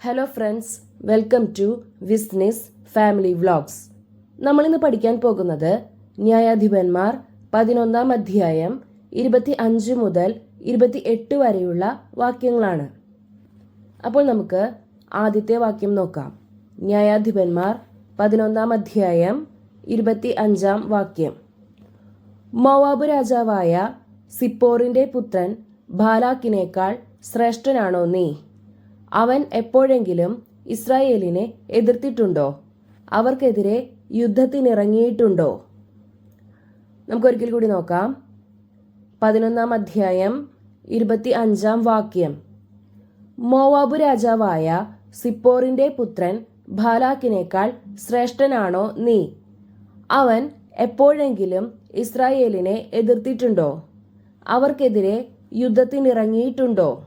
Hello friends welcome to വിസ്നിസ് family vlogs നമ്മളിന്ന് പഠിക്കാൻ പോകുന്നത് ന്യായാധിപന്മാർ പതിനൊന്നാം അധ്യായം ഇരുപത്തി അഞ്ച് മുതൽ ഇരുപത്തി എട്ട് വരെയുള്ള വാക്യങ്ങളാണ്. അപ്പോൾ നമുക്ക് ആദ്യത്തെ വാക്യം നോക്കാം. ന്യായാധിപന്മാർ പതിനൊന്നാം അധ്യായം ഇരുപത്തി അഞ്ചാം വാക്യം. മൊവാബ് രാജാവായ സിപ്പോറിന്റെ പുത്രൻ ബാലാക്കിനേക്കാൾ ശ്രേഷ്ഠനാണോ നീ? അവൻ എപ്പോഴെങ്കിലും ഇസ്രായേലിനെ എതിർത്തിട്ടുണ്ടോ? അവർക്കെതിരെ യുദ്ധത്തിനിറങ്ങിയിട്ടുണ്ടോ? നമുക്കൊരിക്കൽ കൂടി നോക്കാം. പതിനൊന്നാം അധ്യായം ഇരുപത്തി അഞ്ചാം വാക്യം. മോവാബു രാജാവായ സിപ്പോറിന്റെ പുത്രൻ ബാലാക്കിനേക്കാൾ ശ്രേഷ്ഠനാണോ നീ? അവൻ എപ്പോഴെങ്കിലും ഇസ്രായേലിനെ എതിർത്തിട്ടുണ്ടോ? അവർക്കെതിരെ യുദ്ധത്തിനിറങ്ങിയിട്ടുണ്ടോ?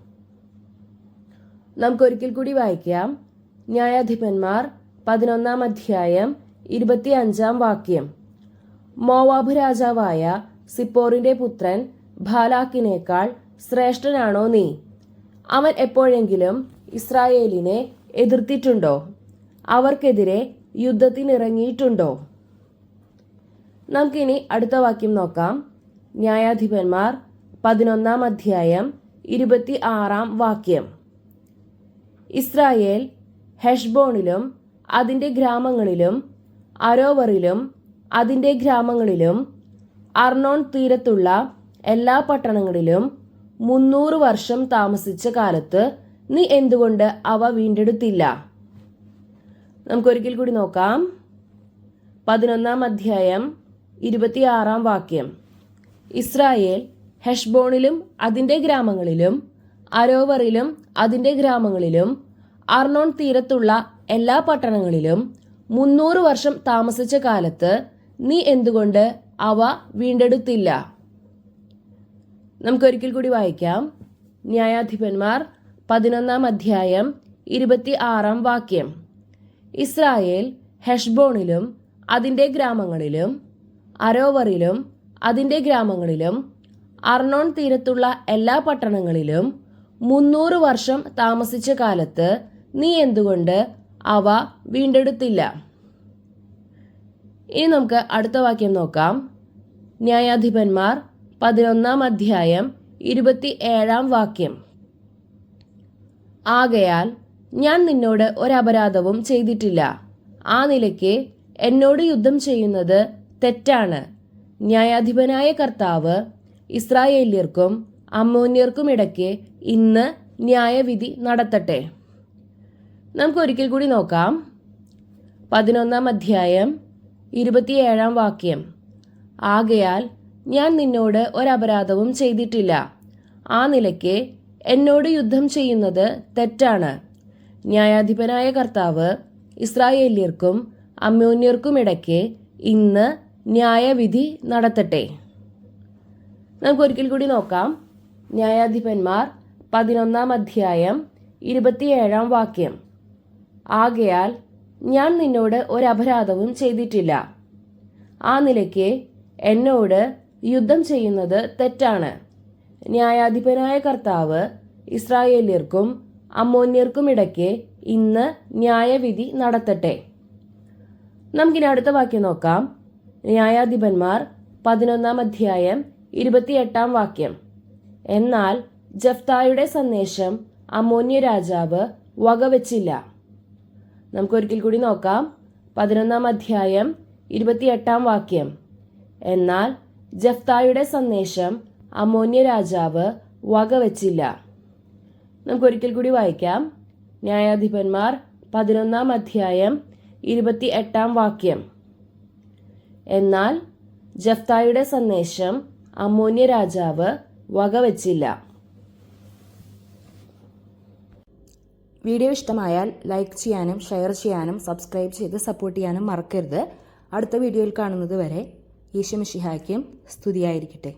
നമുക്കൊരിക്കൽ കൂടി വായിക്കാം. ന്യായാധിപന്മാർ പതിനൊന്നാം അധ്യായം ഇരുപത്തി അഞ്ചാം വാക്യം. മോവാബ് രാജാവായ സിപ്പോറിന്റെ പുത്രൻ ഭാലാക്കിനേക്കാൾ ശ്രേഷ്ഠനാണോ നീ? അവൻ എപ്പോഴെങ്കിലും ഇസ്രായേലിനെ എതിർത്തിട്ടുണ്ടോ? അവർക്കെതിരെ യുദ്ധത്തിനിറങ്ങിയിട്ടുണ്ടോ? നമുക്കിനി അടുത്ത വാക്യം നോക്കാം. ന്യായാധിപന്മാർ പതിനൊന്നാം അധ്യായം ഇരുപത്തി ആറാം വാക്യം. ഇസ്രായേൽ ഹെഷ്ബോണിലും അതിന്റെ ഗ്രാമങ്ങളിലും അരോവറിലും അതിന്റെ ഗ്രാമങ്ങളിലും അർണോൺ തീരത്തുള്ള എല്ലാ പട്ടണങ്ങളിലും മുന്നൂറ് വർഷം താമസിച്ച കാലത്ത് നീ എന്തുകൊണ്ട് അവ വീണ്ടെടുത്തില്ല? നമുക്കൊരിക്കൽ കൂടി നോക്കാം. പതിനൊന്നാം അധ്യായം ഇരുപത്തിയാറാം വാക്യം. ഇസ്രായേൽ ഹെഷ്ബോണിലും അതിന്റെ ഗ്രാമങ്ങളിലും അരോവറിലും അതിന്റെ ഗ്രാമങ്ങളിലും അർണോൺ തീരത്തുള്ള എല്ലാ പട്ടണങ്ങളിലും മുന്നൂറ് വർഷം താമസിച്ച കാലത്ത് നീ എന്തുകൊണ്ട് അവ വീണ്ടെടുത്തില്ല? നമുക്കൊരിക്കൽ കൂടി വായിക്കാം. ന്യായാധിപന്മാർ പതിനൊന്നാം അധ്യായം ഇരുപത്തി ആറാം വാക്യം. ഇസ്രായേൽ ഹെഷ്ബോണിലും അതിന്റെ ഗ്രാമങ്ങളിലും അരോവറിലും അതിന്റെ ഗ്രാമങ്ങളിലും അർണോൺ തീരത്തുള്ള എല്ലാ പട്ടണങ്ങളിലും മുന്നൂറ് വർഷം താമസിച്ച കാലത്ത് നീ എന്തുകൊണ്ട് അവ വീണ്ടെടുത്തില്ല? ഇനി നമുക്ക് അടുത്ത വാക്യം നോക്കാം. ന്യായാധിപന്മാർ പതിനൊന്നാം അധ്യായം ഇരുപത്തി ഏഴാം വാക്യം. ആകയാൽ ഞാൻ നിന്നോട് ഒരപരാധവും ചെയ്തിട്ടില്ല. ആ നിലയ്ക്ക് എന്നോട് യുദ്ധം ചെയ്യുന്നത് തെറ്റാണ്. ന്യായാധിപനായ കർത്താവ് ഇസ്രായേല്യർക്കും അമ്മോന്യർക്കും ഇടയ്ക്ക് ഇന്ന് ന്യായവിധി നടത്തട്ടെ. നമുക്ക് ഒരിക്കൽ കൂടി നോക്കാം. പതിനൊന്നാം അധ്യായം ഇരുപത്തിയേഴാം വാക്യം. ആകയാൽ ഞാൻ നിന്നോട് ഒരപരാധവും ചെയ്തിട്ടില്ല. ആ നിലയ്ക്ക് എന്നോട് യുദ്ധം ചെയ്യുന്നത് തെറ്റാണ്. ന്യായാധിപനായ കർത്താവ് ഇസ്രായേല്യർക്കും അമ്മോന്യർക്കും ഇടയ്ക്ക് ഇന്ന് ന്യായവിധി നടത്തട്ടെ. നമുക്ക് ഒരിക്കൽ കൂടി നോക്കാം. ന്യായാധിപന്മാർ പതിനൊന്നാം അധ്യായം ഇരുപത്തിയേഴാം വാക്യം. ആകയാൽ ഞാൻ നിന്നോട് ഒരപരാധവും ചെയ്തിട്ടില്ല. ആ നിലയ്ക്ക് എന്നോട് യുദ്ധം ചെയ്യുന്നത് തെറ്റാണ്. ന്യായാധിപനായ കർത്താവ് ഇസ്രായേല്യർക്കും അമോന്യർക്കും ഇടയ്ക്ക് ഇന്ന് ന്യായവിധി നടത്തട്ടെ. നമുക്കിനി അടുത്ത വാക്യം നോക്കാം. ന്യായാധിപന്മാർ പതിനൊന്നാം അധ്യായം ഇരുപത്തിയെട്ടാം വാക്യം. എന്നാൽ ജഫ്തായുടെ സന്ദേശം അമോന്യ രാജാവ് വകവച്ചില്ല. നമുക്കൊരിക്കൽ കൂടി നോക്കാം. പതിനൊന്നാം അധ്യായം ഇരുപത്തിയെട്ടാം വാക്യം. എന്നാൽ ജഫ്തായുടെ സന്ദേശം അമോന്യ രാജാവ് വകവച്ചില്ല. നമുക്കൊരിക്കൽ കൂടി വായിക്കാം. ന്യായാധിപന്മാർ പതിനൊന്നാം അധ്യായം ഇരുപത്തി എട്ടാം വാക്യം. എന്നാൽ ജഫ്തായുടെ സന്ദേശം അമോന്യ രാജാവ് വകവെച്ചില്ല. വീഡിയോ ഇഷ്ടമായാൽ ലൈക്ക് ചെയ്യാനും ഷെയർ ചെയ്യാനും സബ്സ്ക്രൈബ് ചെയ്ത് സപ്പോർട്ട് ചെയ്യാനും മറക്കരുത്. അടുത്ത വീഡിയോയിൽ കാണുന്നത് വരെ ഈശമിഷിഹായ്ക്കും സ്തുതിയായിരിക്കട്ടെ.